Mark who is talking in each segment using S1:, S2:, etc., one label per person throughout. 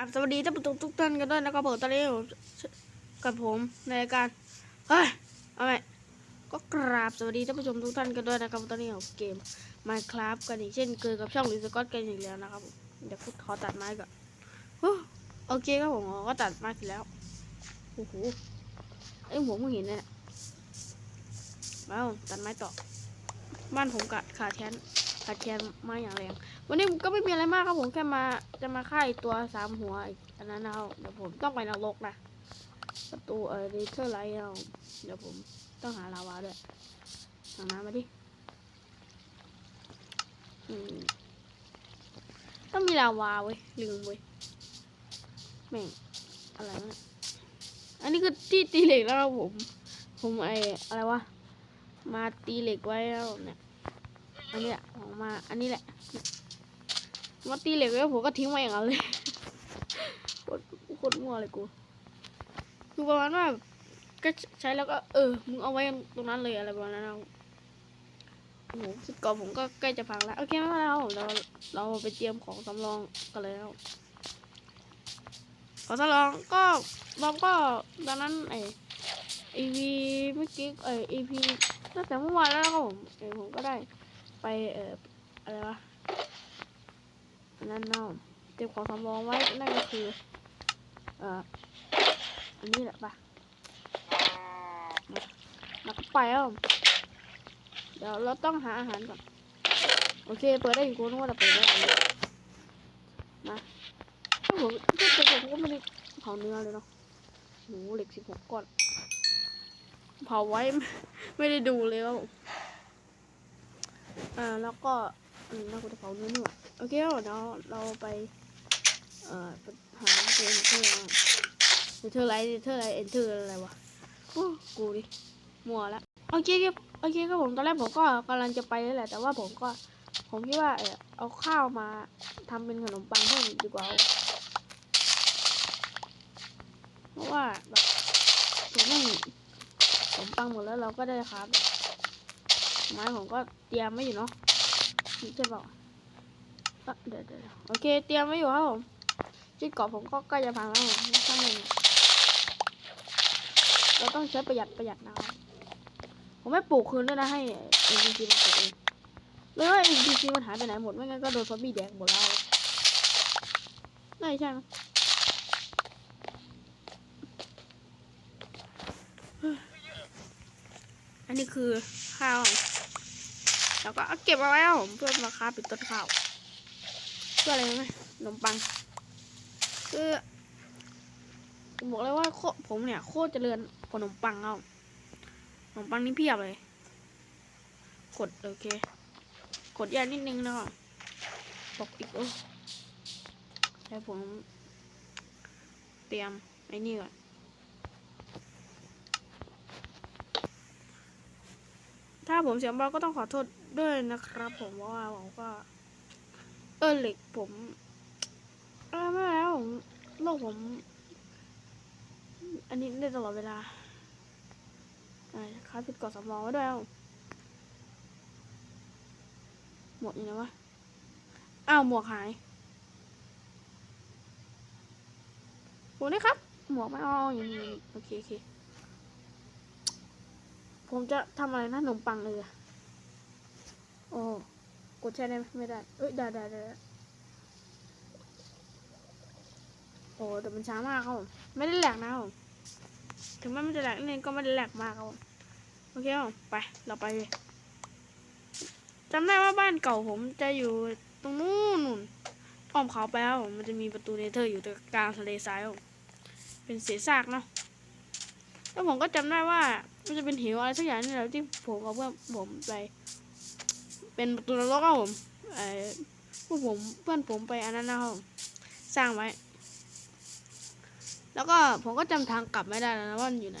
S1: ครับสวัสดีท่านผู้ชมทุกท่านกันด้วยนะครับผมตอนนี้ผมกับผมในรายการเฮ้ยเอาไหมก็กราบสวัสดีท่านผู้ชมทุกท่านกันด้วยนะครับตอนนี้ผมเกม Minecraft กันอีกเช่นเคยกับช่องลิสกอตกันอีกแล้วนะครับเดี๋ยวพูดขอตัดไม้ก่อนโอเคครับผมก็ตัดไม้เสร็จแล้วโอ้โหไอ้ยผมเพิ่งเห็นเนี่ยมาตัดไม้ต่อบ้านผมกะขาดแคลนขาดแคลนไม้อย่างแรง วันนี้ก็ไม่มีอะไรมากครับผมแค่มาจะมาฆ่าตัวสามหัวอีกอันนั้นเอาเดี๋ยวผมต้องไปนรกนะประตูเออเดเทอร์ไลท์เอาเดี๋ยวผมต้องหาลาวาด้วยสั่งน้ำมาดิต้องมีลาวาเว้ยลืมเว้ยแม่งอะไรวะเนี่ยอันนี้คือที่ตีเหล็กแล้วครับผม ผมไออะไรวะมาตีเหล็กไว้แล้วเนี่ยอันนี้แหละออกมาอันนี้แหละ มาตีเหล็กแล้วผมก็ทิ้งไว้อย่างนั้นเลยโคตรโคตรมั่วเลยกูคือประมาณว่าก็ใช้แล้วก็ เออมึงเอาไว้ตรงนั้นเลยอะไรประมาณนั้นเอาโอ้โหสุดก่อนผมก็ใกล้จะพังแล้วโอเคไม่เป็นไรครับผมเราเราไปเตรียมของสำรองกันแล้วของสำรองก็เราก็ตอนนั้นไอเอวีเมื่อกี้ไอเอพีตั้งแต่เมื่อวานแล้วนะครับผมเออผมก็ได้ไปเอออะไรวะ นั่นเนาะเตรียมของสำรองไว้ นั่นก็คือ เอ่อ อันนี้แหละปะมาแล้วก็ไปแล้วเดี๋ยวเราต้องหาอาหารก่อน โอเค เปิดได้อีกกูนึกว่าเราเปิดได้มาโอ้โหเจ้าตัวผมก็ไม่ได้เผาเนื้อเลยเนาะหนูเหล็กสิบหกก้อน เผาไว้ ไม่ได้ดูเลยว่าอ่าแล้วก็ อืมเราก็จะเผาเนื้อนี่หว่าโอเคแล้วเดี๋ยวเราไป เอ่อหาเอนเทอร์เอนเทอร์ไรเอนเทอร์ไรเอนเทอร์อะไรวะโอ้กูดิมัวละโอเคครับโอเคครับผมตอนแรกผมก็กำลังจะไปนี่แหละ แต่ว่าผมก็ ผมคิดว่าเออเอาข้าวมาทำเป็นขนมปังเพิ่มดีกว่าเพราะว่าแบบผมไม่ขนมปังหมดแล้วเราก็ได้ครับไม้ผมก็เตรียมไว้อยู่เนาะ นี่ใช่เปล่าเอ้อเดี๋ยวเดี๋ยวโอเค เตรียมไว้อยู่ครับผมชุดเกาะผมก็ใกล้จะพังแล้วผมไม่ช่ามันเราต้องใช้ประหยัดประหยัดนะครับผมไม่ปลูกคืนด้วยนะให้เอ็นจีมันปลูกเองเลยว่าเอ็นจีมันหายไปไหนหมดไม่งั้นก็โดนซอมบี้แดกหมดแล้วน่าใช่มั้ยอันนี้คือข้าว แล้วก็เก็บเอาไว้ผมเพื่อมาค้าปิดต้นข้าวเพื่ออะไรไหมขนมปัง คือบอกเลยว่าโคผมเนี่ยโคตรเจริญขนมปังเอาขนมปังนี่เพียบเลย กดโอเค กดยานิดนึงนะครับปกอีกโอ้แล้วผม เตรียมไอ้นี่ก่อนถ้าผมเสียงเบาก็ต้องขอโทษ ด้วยนะครับ ผมเพราะว่าผมก็เออเหล็กผมเออไม่แล้วผมโลกผม อันนี้ได้ตลอดเวลาอ่าค้าผิดกฎสำรองไว้ด้วยเอาหมดอยู่นะวะอ้าวหมวกหายหมวกนี่ครับ หมวกไม่เอาอย่างนี้โอเคโอเคผมจะทำอะไรนะขนมปังเลยอะ โอ้กดใช้ได้ไหมไม่ได้ เอ้ยได้ได้ได้โอ้แต่มันช้ามากครับผมไม่ได้แหลกนะครับผมถึงแม้มันจะแหลกนิดนึงก็ไม่ได้แหลกมากครับผมโอเคครับผมไปเราไปเลยจำได้ว่าบ้านเก่าผมจะอยู่ตรงนู้นนู่นอ้อมเขาไปครับผมมันจะมีประตูเนเธอร์อยู่ตรงกลางทะเลทรายครับเป็นเศษซากเนาะแล้วผมก็จำได้ว่ามันจะเป็นเหวอะไรสักอย่างนี่แหละที่ผมกับเพื่อนผมไป เป็นประตูนรกครับผมไอ้พวกผมเพื่อนผมไปอันนั้นนะครับสร้างไว้ แล้วก็ผมก็จำทางกลับไม่ได้นะว่ามันอยู่ไหน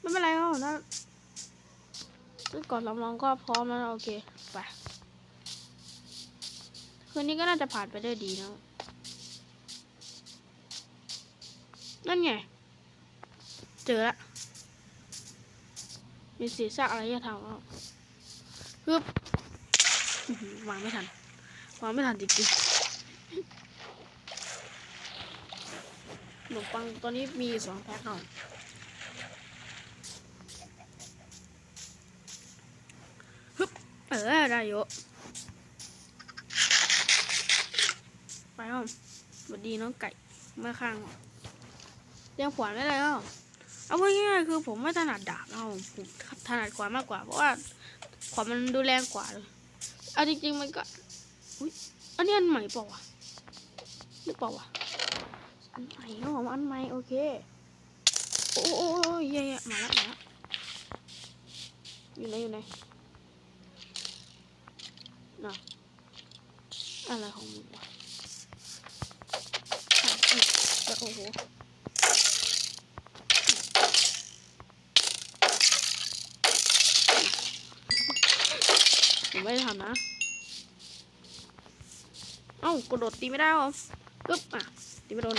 S1: ไม่เป็นไรครับผมถ้าถ้าก่อนลำลองก็พร้อมแล้วโอเคไปคืนนี้ก็น่าจะผ่านไปได้ดีนะนั่นไง เจอละ มีเศษซากอะไรจะทำแล้วปึ๊บวางไม่ทันวางไม่ทันจริงๆหนมปังตอนนี้มีสองแพ็คเนาอยฮึบเออ ได้เยอะไปอ้อมสวัสดีน้องไก่มาข้างเลี้ยงขวานไม่ได้แล้ เอาง่ายๆคือผมไม่ถนัดดาบนะผมผมถนัดขวานมากกว่า เพราะว่าขวานมันดูแรงกว่าเลยเอาจริงๆมันก็อุ้ยอันนี้อันใหม่เปล่าวะหรือเปล่าวะอันใหม่เนาะอันใหม่โอเคโอ้โอ้โอ้ยเย่ๆมาแล้วมาแล้วอยู่ไหนอยู่ไหนน่ะอะไรของมึงวะโอ้โห ผมไม่ได้ทำนะ เอ้ากระโดดตีไม่ได้หรอปึ๊บอะตีไม่โดนไ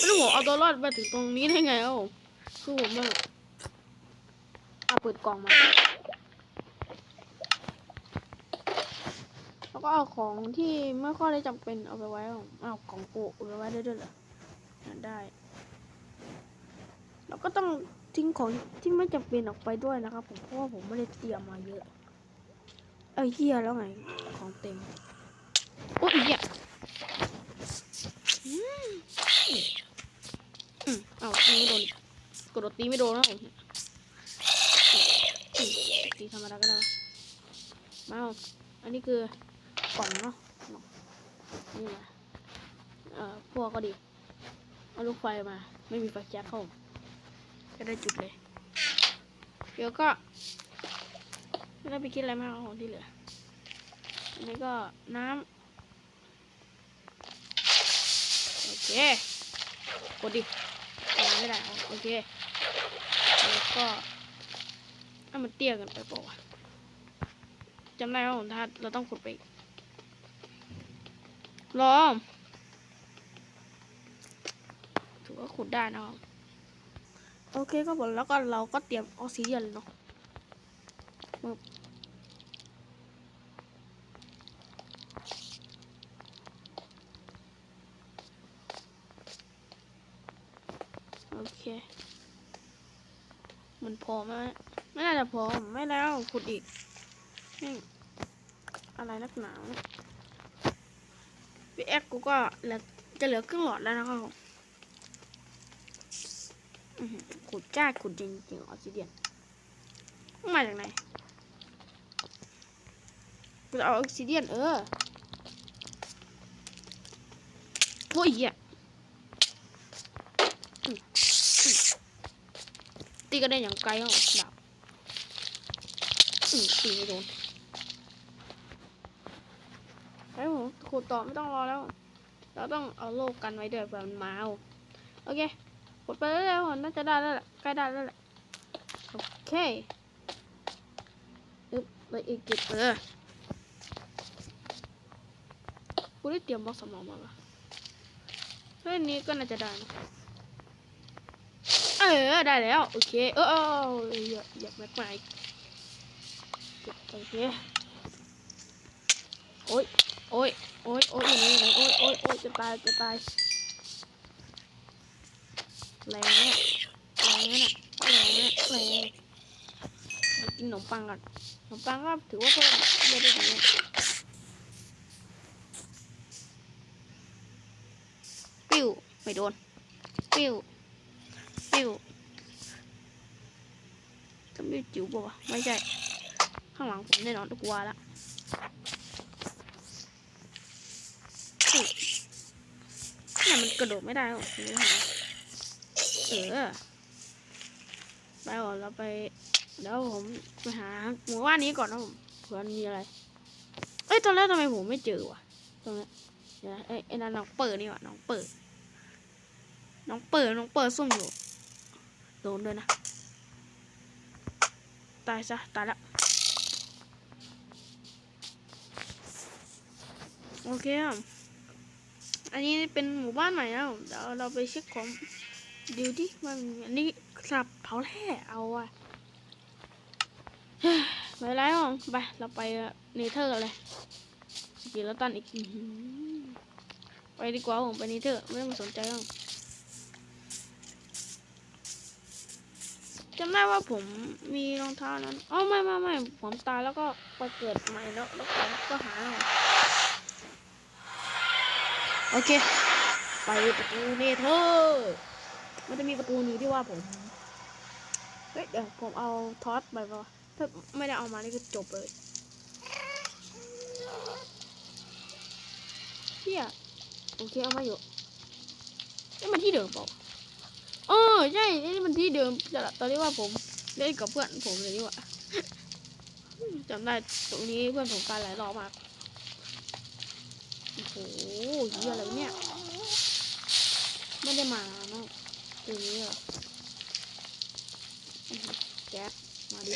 S1: ม่รู้ผมเอาตัวรอดมาถึงตรงนี้ได้ไงเอ้าคือผมแบบเอาเปิดกล่องมา แล้วก็เอาของที่ไม่ค่อยได้จำเป็นเอาไปไว้เอาเอาของโปะเอาไปไว้ได้ด้วยเหรอได้ แล้วก็ต้อง ทิ้งของที่ไม่จำเป็นออกไปด้วยนะครับ ผมเพราะว่าผมไม่ได้เตรียมมาเยอะ เอ้ยเฮียแล้วไงของเต็มโอ้ยเหี้ยอืมอืมเอาตีไม่โดนอีกกดตีไม่โดนแล้วผมเนี่ยอืมตีธรรมดาก็ได้วะมาเอาอันนี้คือกล่องเนาะเนาะนี่มาเอ่อพวกก็ดีเอาลูกไฟมา ไม่มีไฟแจ็คเข้า จะได้จุดเลย เดี๋ยวก็ไม่ได้ไปคิดอะไรมากของที่เหลือ อันนี้ก็น้ำโอเค กดดิกดไม่ได้ โอเค แล้วก็ถ้ามันเตี้ยกันไปเปล่าวะจำได้ว่าผมถ้าเราต้องขุดไปอีกรอถือว่าขุดได้นะครับ โอเคก็หมดแล้วก็เราก็เตรียมออกซิเดนเนาะมึบโอเค มันพอไหมไม่น่าจะพอไม่แล้วขุดอีกนี่อะไรนักหนาวพี่แอ็กกูก็เหลือจะเหลือครึ่งหลอดแล้วนะครับผมอือ ขุดจ้าขุดจริงจริงออซิเดียนมาจากไหนกูจะเอาออซิเดียนเออโอ้ยเหี้ยอืมอืมตีก็ได้อย่างไกลอะดาบตีไม่โดนไอ้ยผมขุดต่อไม่ต้องรอแล้ว เราต้องเอาโลกกันไว้ด้วยเผื่อมันมาโอเค ไปเรื่อยๆน่าจะได้แล้วแหละใกล้ได้แล้วแหละโอเคอึ๊บไปอีกจุดเออกูได้เตรียมบล็อกสมองมาปะเฮ้ยอันนี้ก็น่าจะได้นะเออได้แล้วโอเคเออเออเออยาอยาแม็กไมโอเคโอ้ยโอ้ยโอ้ยโอ้ยโอ้ยโอ้ยโอ้ยจะตายจะตาย แรงเนี่ยแรงเนี่ยแรงเนี่ยแรงมากินขนมปังก่อนขนมปังก็ถือว่าเพิ่มเยอะได้ดีเนี่ยปิ้วไม่โดนปิ้วปิ้วจะไม่จิ๋วป่าไม่ใช่ ข้างหลังผมแน่นอนทุกวาละนี่มันกระโดดไม่ได้หรอกไม่ได้หรอ เออไปก่อนเราไปเดี๋ยวผมไปหาหมู่บ้านนี้ก่อนนะผมเผื่อมีอะไร เอ้ยตอนแรกทำไมผมไม่เจอวะตรงนี้เดี๋ยวไอ้นั่นน้องเปิดนี่ว่าน้องเปิด น้องเปิดน้องเปิดซุ่มอยู่โดนด้วยนะ ตายซะตายละโอเคครับอันนี้เป็นหมู่บ้านใหม่แล้วเดี๋ยวเราไปเช็คของ ดูดิมันอันนี้สับเผาแร่เอาอะไม่ไรหรอกไป เราไปเนเธอร์กันเลยสกิลตันอีกไปดีกว่าผมไปนี้เถอะไม่ต้องสนใจหรอกจำได้ว่าผมมีรองเท้านั้นอ๋อไม่ไม่ไม่ผมตายแล้วก็ไปเกิดใหม่แล้วแล้วผมก็หาเอาโอเค ไปประตูเนเธอร์ มันจะมีประตูนึ่งที่ว่าผม เฮ้ยเดี๋ยวผมเอาทอสไปป่ะถ้าไม่ได้เอามานี่ก็จบเลยเฮียโอเคเอามาอยู่นี่มันที่เดิมเปล่าเออใช่นี่มันที่เดิมแต่ละตอนนี้ว่าผมเล่นกับเพื่อนผมเลยนี่ว่าจำได้ตรงนี้เพื่อนผมตายหลายรอบมากโอ้โหเฮียอะไรเนี่ย ไม่ได้มาเนาะ ตรงนี้เหรอแก๊มาดิ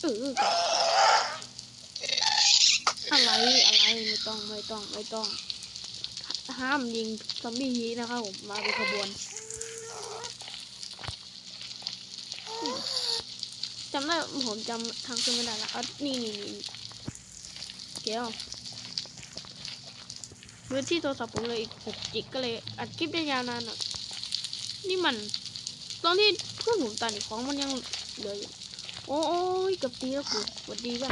S1: เอออะไรอะไรไม่ต้องไม่ต้องไม่ต้อง ห้ามยิงซอมบี้ฮีนะครับผมมาเป็นขบวนจำได้ผมจำทางขึ้นไม่ได้ละอะนี่นี่นี่เกี้ยวพื้นที่โทรศัพท์ผมเลยอีกหกจิกก็เลยอัดคลิปได้ยาวนานอะ นี่มัน ตอนที่เพื่อนผมตายนี่ของมันยังเหลืออยู่โอ้ยกับตีแล้วกูสวัสดีป่ะ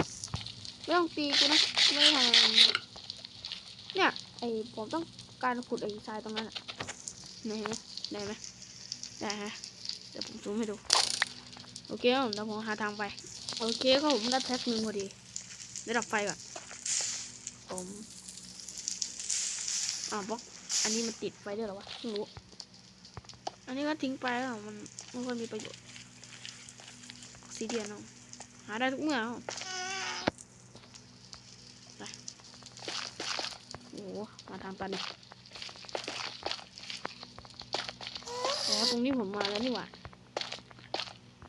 S1: ไม่ต้องตีกูนะไม่ทำเนี่ยไอผมต้องการขุดไอทรายตรงนั้นอะไหนไหมได้ไหมได้ฮะเดี๋ยวผมซูมให้ดู โอเคครับผมเดี๋ยวผมหาทางไปโอเคครับผมได้แท็กหนึ่งพอดีได้ดับไฟก่อนผมอ่าบล็อกอันนี้มันติดไฟด้วยหรอวะไม่รู้ นนี้ก็ทิ้งไปแล้วมันไม่ค่อยมีประโยชน์สีเดียนเอาหาได้ทุกเมื่อเอาไปโอ้โหมาทางตันนี่อ๋อตรงนี้ผมมาแล้วนี่หว่า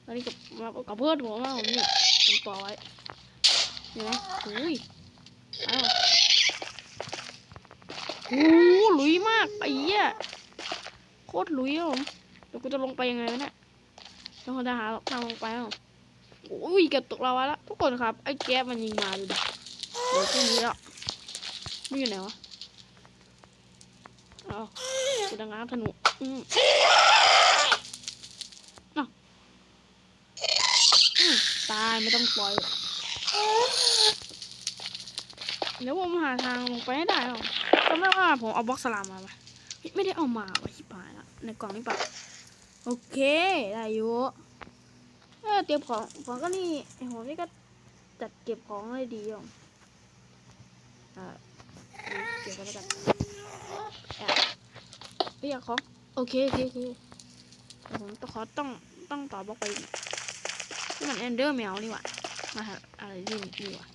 S1: ตอนนี้กับมากับเพื่อนผมมาผมนี่ผมต่อไว้เห็นไหมอุ้ยอ้าวโอ้โหลุยมากไอ้เหี้ย คตรลุยอะผมเดี๋ยวกูจะลงไปยังไงวะเนี่ยต้องจะหาทางลงไปอะโอ้ยเกือบตกลาวาแล้วทุกคนครับ ไอ้แก๊สมันยิงมาดูดิเดี๋ยวพรุ่งนี้แล้วไม่อยู่ไหนวะเอ้าวกูดังงานธนูอืมตายไม่ต้องปล่อยเดี๋ยวผมหาทางลงไปให้ได้หรอจำได้ว่าผมเอาบล็อกสลามมาไหมไม่ได้เอามาว่ะชิบหายละ ในกล่องนี่ปะโอเค ได้อยู่เออเตรียมของของก็นี่ไอหัวนี่ก็จัดเก็บของได้ดีอะอ่าเก็บกันแล้วกันแอบเรียกของ โอเคโอเคโอเคผมต้องขอต้องต้องต่อบล็อกไปอีกนี่มันเอนเดอร์แมวนี่หว่ามาหาอะไรนี่นี่หว่า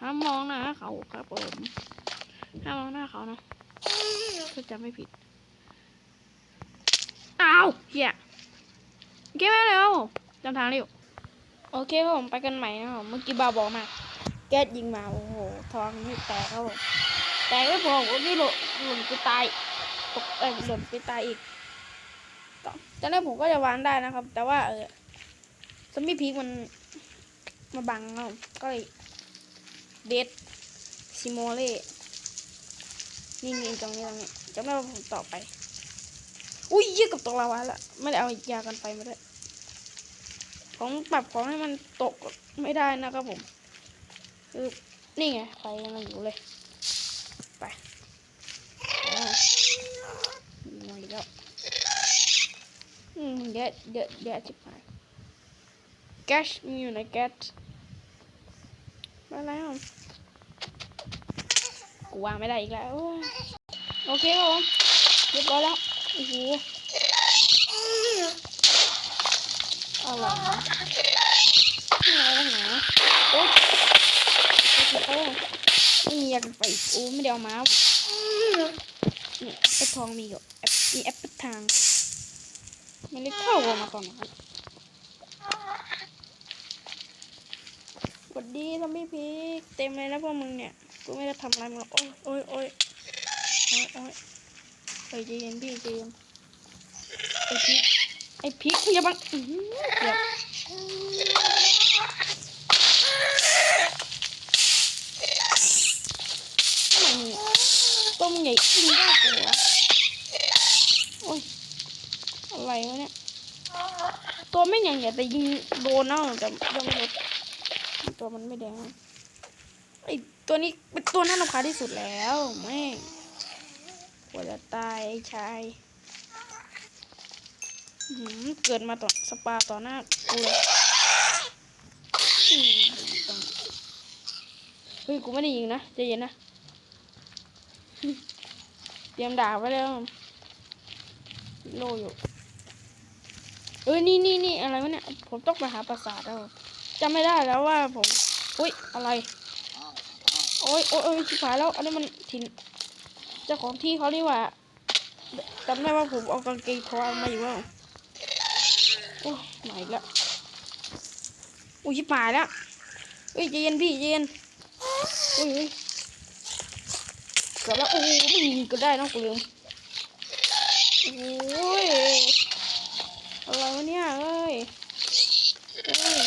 S1: ห้ามมองหน้าเขาครับผมห้ามมองหน้าเขานะถ้าจำไม่ผิด เฮียโอเคไหมเร็วจำทางเร็วโอเคครับผมไปกันใหม่นะครับเมื่อกี้บาบอกมาแก๊สยิงมาโอ้โหท้องนี่แตกครับผมแตกไม่พอผมก็หล่นหล่นไปตายตกเอ้ยหล่นไปตายอีกตอนแรกผมก็จะวางได้นะครับ แต่ว่าเออซอมบี้พีกมันมาบังเราก็เลยเดดซิโมเล่นี่นี่ตรงนี้ตรงนี้จะไม่ว่าผมต่อไป อุ้ยเยี่ยกับตกลาวาละไม่ได้เอายากันไฟมาด้วยของปรับของให้มันตกไม่ได้นะครับผมคือนี่ไงไฟกำลังอยู่เลย ไปมาอีกแล้วอืมเดี๋ยวเดี๋ยวเดี๋ยวจิบหายแก๊สมีอยู่ในแก๊สมาแล้วกูวางไม่ได้อีกแล้ว โอเคครับผมเรียบร้อยแล้ว อ้โหอะไรนะอะไรนะโอ๊ยโอ้โหไม่มียากันไฟโอ้ไม่ได้เอามานี่แอปเปิลทองมีอยู่แอปมีแอปเปิลทางไม่ได้เข้าออกมาก่อนนะครับสวัสดีทอมบี้พีกเต็มเลยนะพวกมึงเนี่ย กูไม่ได้ทำอะไรมึงหรอกโอ้ยโอ้ยโอ้ยโอ้ยโอ้ย เฮ้ยใจเย็นพี่ใจเย็นไอพีกไอพีกมึงอย่าบังอื้อหือเกือบไม่ตัวมันใหญ่ยิงได้ตัววะโอ้ยอะไรวะเนี่ยตัวไม่ใหญ่ใหญ่แต่ยิงโดนเนาแต่ยังไม่โดนตัวมันไม่แดงไอตัวนี้เป็นตัวน่ารำคาญที่สุดแล้วแม่ ว่าจะตายไอ้ชายหือเกิดมาต่อสปาต่อหน้ากูเลยเฮ้ยกูไม่ได้ยิงนะใจเย็นนะเตรียมด่าไว้แล้วโลอยู่เออนี่นี่นี่อะไรวะเนี่ยผมต้องไปหาปราสาทแล้วจำไม่ได้แล้วว่าผมอุ้ยอะไรโอ้ยโอ้ยโอ้ยชิบหายแล้วอันนี้มันถิ่น เจ้าของที่เขานี่หว่าจำได้ว่าผมเอากางเกงทองมาอยู่แล้วโอ้ยมาอีกแล้วอุ้ยชิบหายล้วเฮ้ยเย็นพี่เย็นอุ้ยเกือบแล้วโอ้โหไม่ยิงก็ได้นะกูลืมโอ้ยอะไรวะเนี่ยเอ้ยอ้ย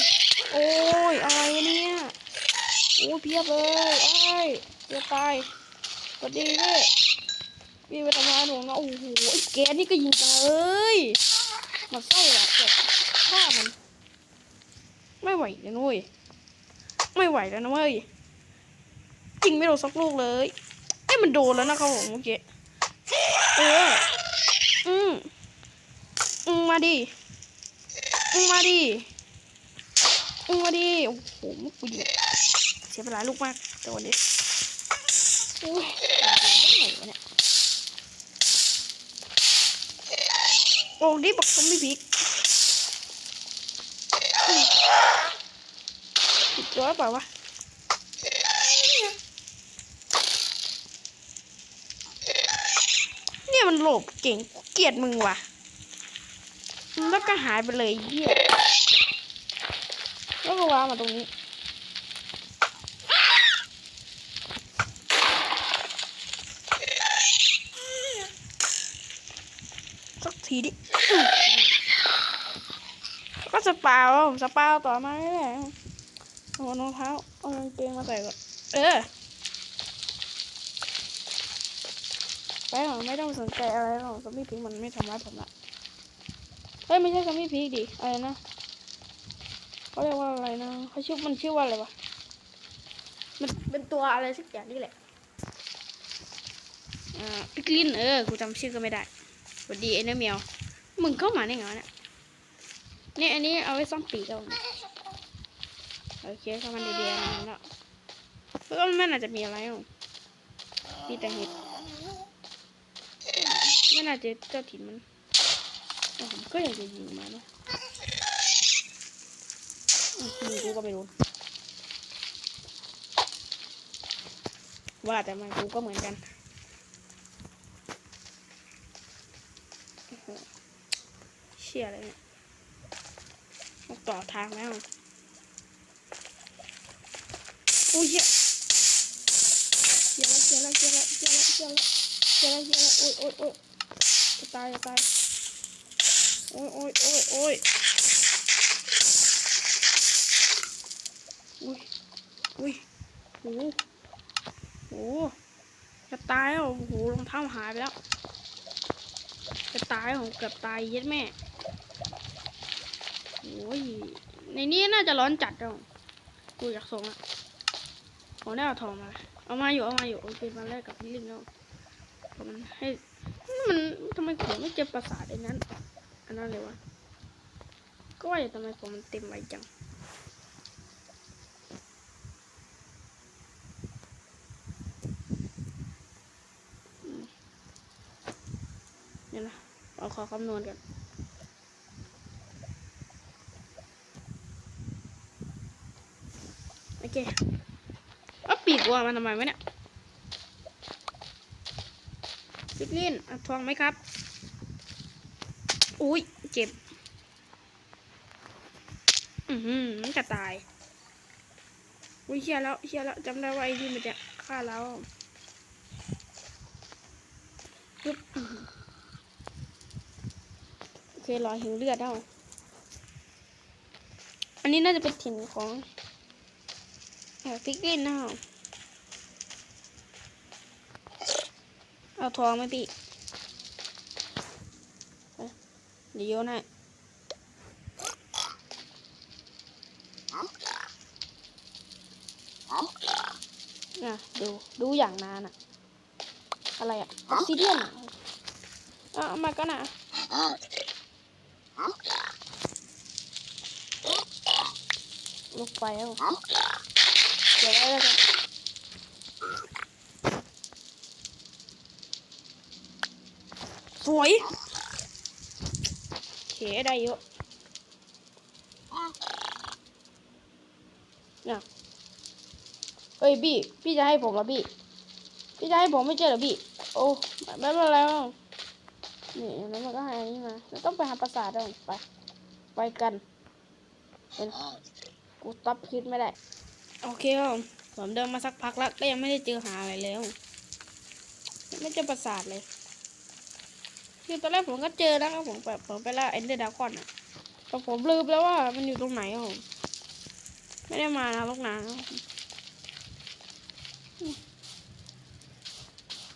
S1: โอ้ยอะไรวะเนี่ยโอ้ยเพียบเลยเอ้ยเพียบตายสวัสดี พี่ไปทำงานหนูนะโอ้โหไอ้แกนี่ก็ยิงจังเลยมาไส้ละเกิดฆ่ามัน ไม่ไหวแล้วนุ้ยไม่ไหวแล้วนะเว้ยจริงไม่โดนสักลูกเลยเอ้ยมันโดนแล้วนะครับผมเมื่อกี้เอออืมอืมมาดิอืมมาดิอืมมาดิโอ้โหกูยิงเสียเวลาลูกมากแต่วันนี้โอ้ยอะไรวะเนี่ย โอ้นี่บอกต้องไม่พิกอืมผิดตัวรือเปล่าวะเนี่ยมันหลบเก่งเกลียดมึงว่ะ แล้วก็หายไปเลยเหี้ยแล้วก็วางมาตรงนี้สักทีดิ ก็สปาวสปาวต่อมาเลยเอารองเท้าเอากางเกงมาใส่ก่อนเออไปหรอกไม่ต้องสนใจอะไรหรอกสมิพิงมันไม่ทำร้ายผมละเฮ้ยไม่ใช่ซัมมี่พีกดิอะไรนะเขาเรียกว่าอะไรนะเขาชื่อมันชื่อว่าอะไรวะมันเป็นตัวอะไรสักอย่างนี่แหละอ่าพิกลินเออกูจำชื่อก็ไม่ได้สวัสดีไอ้เนื้อแมว มึงเข้ามาได้ไงเนี่ยนี่อันนี้เอาไว้ซ่อมปีกเอาโอเคเข้ามันดีๆนะแล้วแล้วก็ม่น่าจะมีอะไรหรอกมีแต่เห็ดไม่น่าจะเจ้าถิ่นมันผมก็อยากจะยิงมานะอืมยิงกูก็ไม่รู้ว่าแต่มันกูก็เหมือนกันโอ้โหเชี่ยอะไรเนี่ยต้องต่อทางแล้วโอ้ยเชี่ยเชี่ยแล้วเชี่ยแล้วเชี่ยแล้วเชี่ยแล้วเชี่ยแล้วเชี่ยแล้วเชี่ยแล้วโอ้ยโอ้ยโอ้ยจะตายจะตายโอ้ยโอ้ยโอ้ยโอ้ยอุ้ยอุ้ยโอ้โหโอ้โหจะตายแล้วโอ้โหรองเท้าหายไปแล้วจะตายผมเกือบตายเย็ดแม่ อ้ย ในนี้น่าจะร้อนจัดแล้วกูอยากส่งอะผมได้เอาทองมา เอามาอยู่ เอามาอยู่ โอเคมาแรกกับลิงแล้วผมมันให้ มันทำไมผมไม่เจอประสาทไอ้นั้น อันนั้นเลยวะ ก็ว่าอยู่ทำไมผมมันเต็มไวจังเดี๋ยวนะเอาขอคำนวณกัน โอ เคเอาปีกวัวมันทำไมวะเนี่ยปิกลินทองไหมครับ อุ้ยเจ็บ อือหือจะตาย อุ้ยเชียแล้วเชียแล้วจำได้ว่าไอ้ที่มันจะฆ่าเราปึ๊บโอเครอหิวเลือดเอาอันนี้น่าจะเป็นถิ่นของ แอบฟิกลินนะเอาทองไหมพี่ไปเดี๋ยวโยนให้น่ะดู ดูอย่างนานอะอะไรอะออกซิเดียนอะเอามาก็นะลูกไปแล้ว เดี๋ยวได้แล้วกันสวยเขได้เยอะนี่ยเอ้ยพี่พี่จะให้ผมเหรอพี่พี่จะให้ผมไม่ใช่เหรอพี่โอ้ไม่เป็นไรนี่แล้วมันก็ให้อันนี้มาเราต้องไปหาปราสาทด้วยไป ไปกันเป็นกูตับคิดไม่ได้ โอเคครับผมเดินมาสักพักแล้วก็ยังไม่ได้เจอหาอะไรแล้ว ไม่เจอปราสาทเลย คือตอนแรกผมก็เจอแล้วครับผมแบบผมไปล่าเอนเดอร์ดาคอนอะแต่ผมลืมแล้วว่ามันอยู่ตรงไหนครับผมไม่ได้มานะลูกนานแล้ว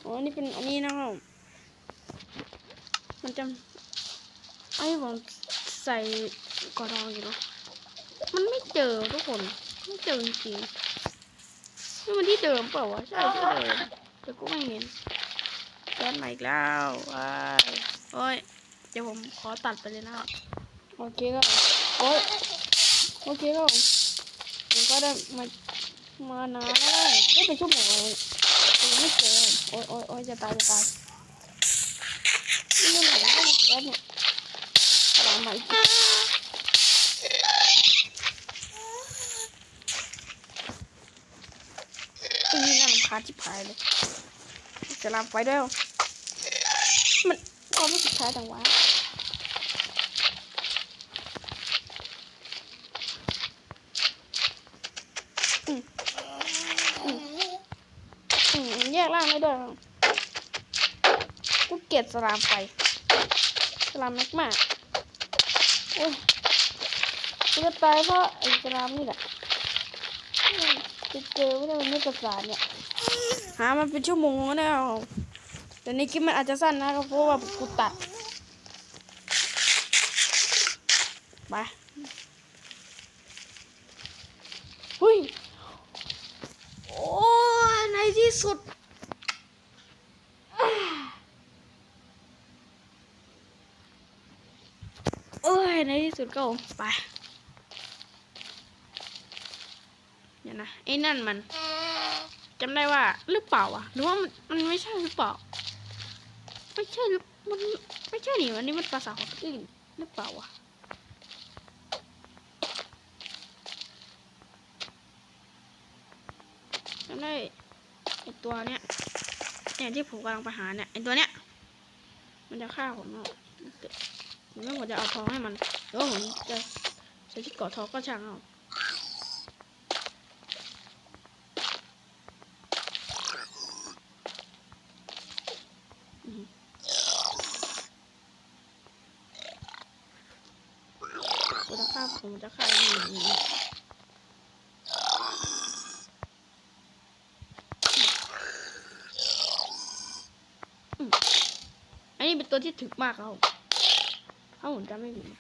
S1: อ๋อนี่เป็นอันนี้นะครับผมมันจะไอ้ผมใส่กอดองอยู่เนาะมันไม่เจอทุกคน ไม่เจอจริงๆนี่มันที่เดิมเปล่าวะใช่ที่เดิมแต่ก็ไม่เห็นแก๊สมาอีกแล้วว้ายโอ้ยเดี๋ยวผมขอตัดไปเลยนะครับโอเคก็โอ้ยโอเคก็ผมก็ได้มามานานแล้วไม่เป็นชั่วโมงเลยยังไม่เจอโอ้ยโอ้ยโอ้ยจะตายจะตายนี่มันไหนวะแก๊สเนี่ยตามมาอีกไอ้นี่น่าจิบหายเลยจะลามไฟด้วยมันความรู้สึกช้าจังวะอืมอืมอืมแยกร่างได้ด้วยกูเกลียดสลามไฟสลามแมกมากโอ้ยกูจะตายเพราะไอ้สลามนี่แหละ จะเจอไม่ได้มันไม่ประสานเนี่ยหามันเป็นชั่วโมงแล้วแต่ในคลิปมันอาจจะสั้นนะครับเพราะว่ากูตัดไปหุ้ยโอ้ยในที่สุดโอ้ยในที่สุดก็ไปเดี๋ยว นะไอ้นั่นมันจำได้ว่าหรือเปล่าอะ หรือว่ามันมันไม่ใช่หรือเปล่า ไม่ใช่หรือมันไม่ใช่นี่วันนี้มันภาษาของคนอื่นหรือเปล่าวะจำได้ไอตัวเนี้ยเนี่ยที่ผมกำลังไปหาเนี่ยไอตัวเนี้ยมันจะฆ่าผมเนาะผมว่าผมจะเอาทองให้มันหรือว่าผมจะใช้ที่เกาะทองก็ช่างเอาผม จะฆ่าผมจะคามันอย่างนี้อืมอันนี้เป็นตัวที่ถึกมากครับถ้าผมจำไม่ผิดนะ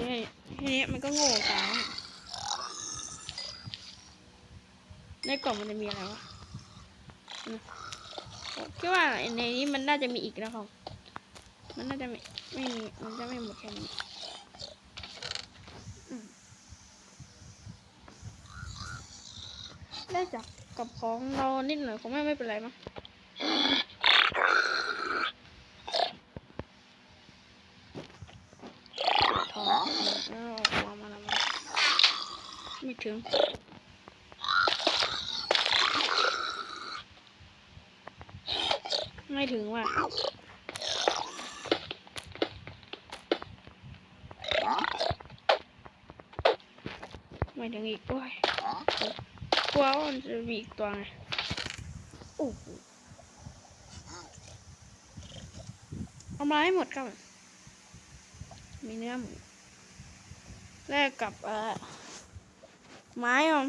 S1: นี่ทีนี้มันก็โง่ตายในกล่องมัน จะมีอะไรวะคิดว่าในนี้มันน่าจะมีอีกนะครับ มันน่าจะไม่ไม่มี มันจะไม่หมดแค่นี้ได้จากกับของเรานิดหน่อยคงไม่ไม่เป็นไรมั้งทองแล้วเอาวางมาแล้วมั้งไม่ถึง ไม่ถึงว่ะไม่ถึงอีกด้วยกลัว่ามันจะมีอีกตัวไงโอ้โหเอามาให้หมดก่อนมีเนื้อหมูแลกกับเอ่อไม้อะ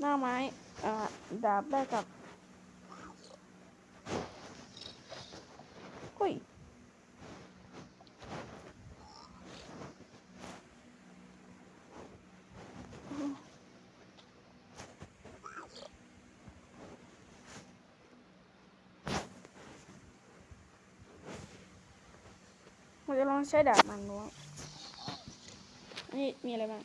S1: หน้าไม้อ่าดาบแลกกับ อุ้ยผมจะลองใช้ดาบมันดูว่านี่มีอะไรบ้าง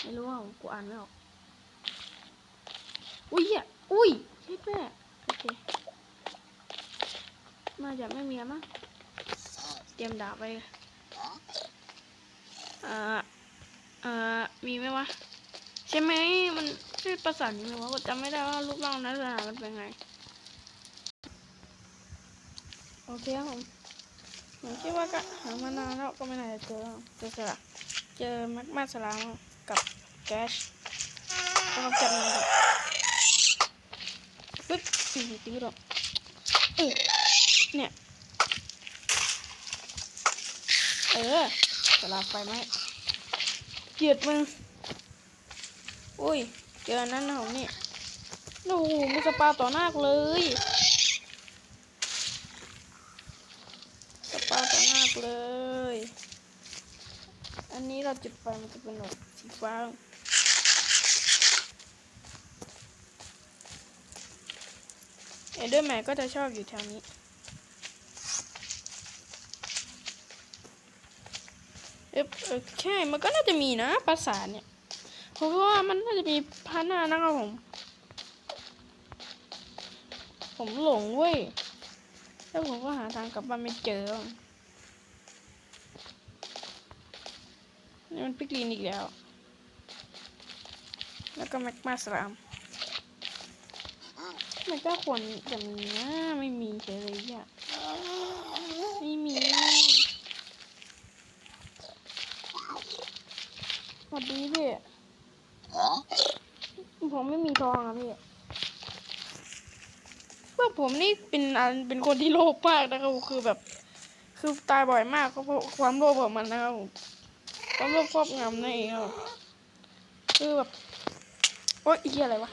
S1: ไม่รู้ว่ากูอ่านไม่ออก อุ้ยเหี้ยอุ้ยเช็ดแม่ มาจากไม่มีแล้วมั้งเตรียมดาบไปเอ่อเอ่อมีไหมวะ ใช่ไหมมันใช่ประสานนี้ไหมวะจำไม่ได้ว่ารูปร่างลักษณะมันเป็นไง โอเคครับผมผมคิดว่าก็หามานานแล้วก็ไม่น่าจะเจอเจอสละเจอแมกมาสลามกับแก๊สต้องจับมันก่อนปึ๊บตีไม่โดนเออ เนี่ย เออสลามไฟไหมเกลียดมึงอุ้ย เจอนั้นนะผมนี่โอ้โหมันสปาต่อหน้ากเลยสปาต่อหน้ากเลย อันนี้เราจุดไฟมันจะเป็นแบบสีฟ้าเอเดอร์แมนก็จะชอบอยู่แถวนี้ เอ๊ะเออใช่มันก็น่าจะมีนะปราสาเนี่ยเพราะว่ามันน่าจะมีพานานะครับผม ผมหลงเว้ยแล้วผมก็หาทางกลับบ้านไม่เจอนี่มันปิกลินอีกแล้ว แล้วก็แมกมาสลามมันก็ควรจะมีนะไม่มีเฉยเลยอะไม่มีส วัสดีพี่ผมไม่มีทองอะพี่เพื่อผมนี่เป็นอันเป็นคนที่โลภมากนะครับคือแบบ คือตายบ่อยมากก็เพราะความโลภของมันนะครับผมความโลภครอบงำนั่นเองครับคือแบบโอ๊ยอีกอะไรวะ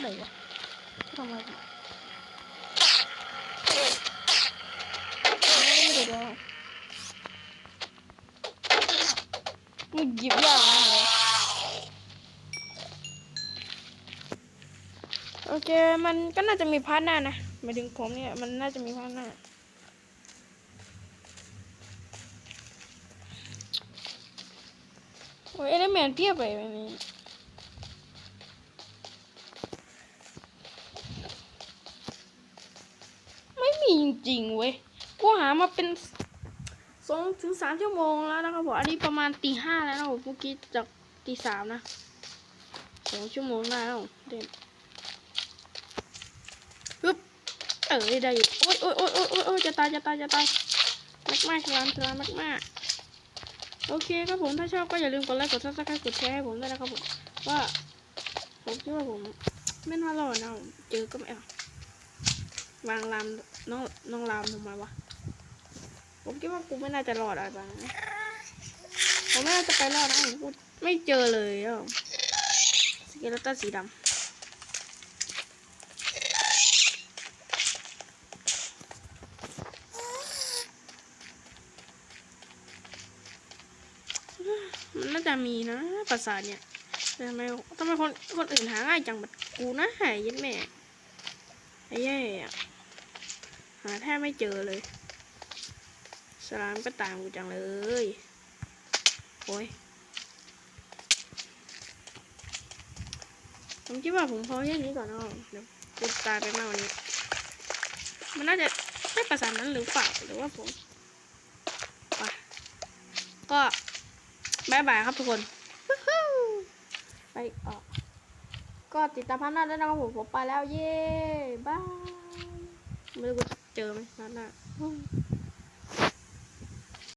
S1: ไหนวะทำไมวะไม่ได้เดี๋ยว มึงหยิบยากมากเลยโอเค มันก็น่าจะมีพาร์ทหน้านะหมายถึงผมเนี่ย มันน่าจะมีพาร์ทหน้า โอ้ยเอเลเมนเพียบเลยวันนี้ไม่มีจริงๆเว้ย กูหามาเป็น สองถึงสามชั่วโมงแล้วนะครับผมอันนี้ประมาณตีห้าแล้วนะผมเมื่อกี้จากตีสามนะสองชั่วโมงได้แล้วเด่นปึ๊บเออได้อยู่โอ๊ยโอ๊ยโอ๊ยโอ๊ยโอ๊ยโอ๊ยจะตายจะตายจะตายมากมากสลามสลามมากมากโอเคครับผมถ้าชอบก็อย่าลืมกดไลค์กดซับสไครต์กดแชร์ให้ผมด้วยนะครับผมว่าผมคิดว่าผมไม่น่ารอดนะเจอก็ไม่เอาวางลามน้องน้องลามทำไมวะ ผมคิดว่ากูไม่น่าจะรอดอะไรบ้างผมไม่น่าจะไปรอดนะผมพูดไม่เจอเลยอะสเกลตันสีดำมันน่าจะมีนะภาษาทเนี่ยทำไมทำไมคนคนอื่นหาง่ายจังแบบกูนะหายยัดแม่ไอ้แย่อะหาแทบไม่เจอเลย สลามก็ตามกูจังเลย โอ้ย ผมคิดว่าผมพอแค่นี้ก่อนเนาะเดี๋ยวกูตายไปมากกวันนี้ มันน่าจะใช่ประสานนั้นหรือเปล่า หรือว่าผมไปก็บายบายครับทุกคนไปออกก็ติดตามพันหน้าด้นะครับผมผมไปแล้วเย้บายไม่รู้กูเจอไหมนัดหน้า